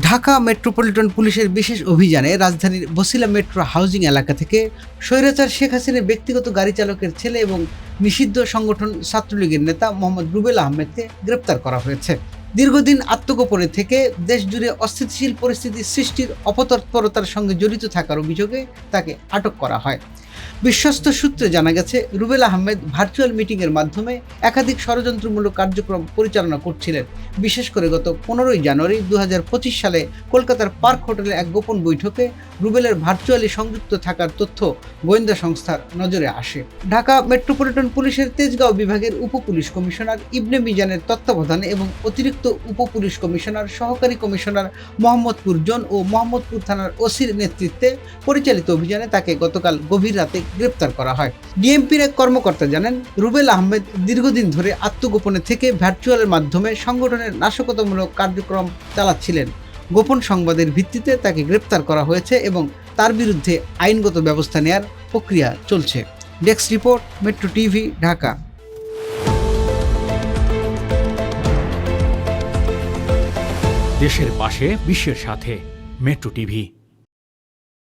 Dhaka metropolitan পুলিশের বিশেষ অভিযানে রাজধানীর বসিলা মেট্রো হাউজিং এলাকা থেকে স্বৈরাচার শেখ হাসিনার ব্যক্তিগত গাড়ি চালকের ছেলে এবং নিষিদ্ধ সংগঠন ছাত্রলীগের নেতা মোহাম্মদ রুবেল আহমেদকে গ্রেপ্তার করা হয়েছে। দীর্ঘদিন আত্মগোপনে থেকে দেশজুড়ে অস্থিতিশীল পরিস্থিতি সৃষ্টির অপতৎপরতার সঙ্গে জড়িত থাকার অভিযোগে তাকে আটক করা হয়। বিশ্বস্ত সূত্রে জানা গেছে, রুবেল আহমেদ ভার্চুয়াল মিটিংয়ের মাধ্যমে একাধিক ষড়যন্ত্রমূলক কার্যক্রম পরিচালনা করছিলেন। বিশেষ করে গত পনেরোই জানুয়ারি দুহাজার পঁচিশ সালে কলকাতার পার্ক হোটেলে এক গোপন বৈঠকে রুবেলের ভার্চুয়ালি সংযুক্ত থাকার তথ্য গোয়েন্দা সংস্থার নজরে আসে। ঢাকা মেট্রোপলিটন পুলিশের তেজগাঁও বিভাগের উপপুলিশ কমিশনার ইবনে মিজানের তত্ত্বাবধানে এবং অতিরিক্ত উপপুলিশ কমিশনার, সহকারী কমিশনার মোহাম্মদপুর জোন ও মোহাম্মদপুর থানার ওসির নেতৃত্বে পরিচালিত অভিযানে তাকে গতকাল গভীর রাতে গ্রেপ্তার করা হয়। ডিএমপির এক কর্মকর্তা জানেন, রুবেল আহমেদ দীর্ঘদিন ধরে আত্মগোপনে থেকে ভার্চুয়ালের মাধ্যমে সংগঠনের নাশকতামূলক কার্যক্রম চালাচ্ছিলেন। গোপন সংবাদের ভিত্তিতে তাকে গ্রেপ্তার করা হয়েছে এবং তার বিরুদ্ধে আইনগত ব্যবস্থা নেয়ার প্রক্রিয়া চলছে। Desk report, metro TV, Dhaka. দেশের পাশে, বিশ্বের সাথে, মেট্রো টিভি।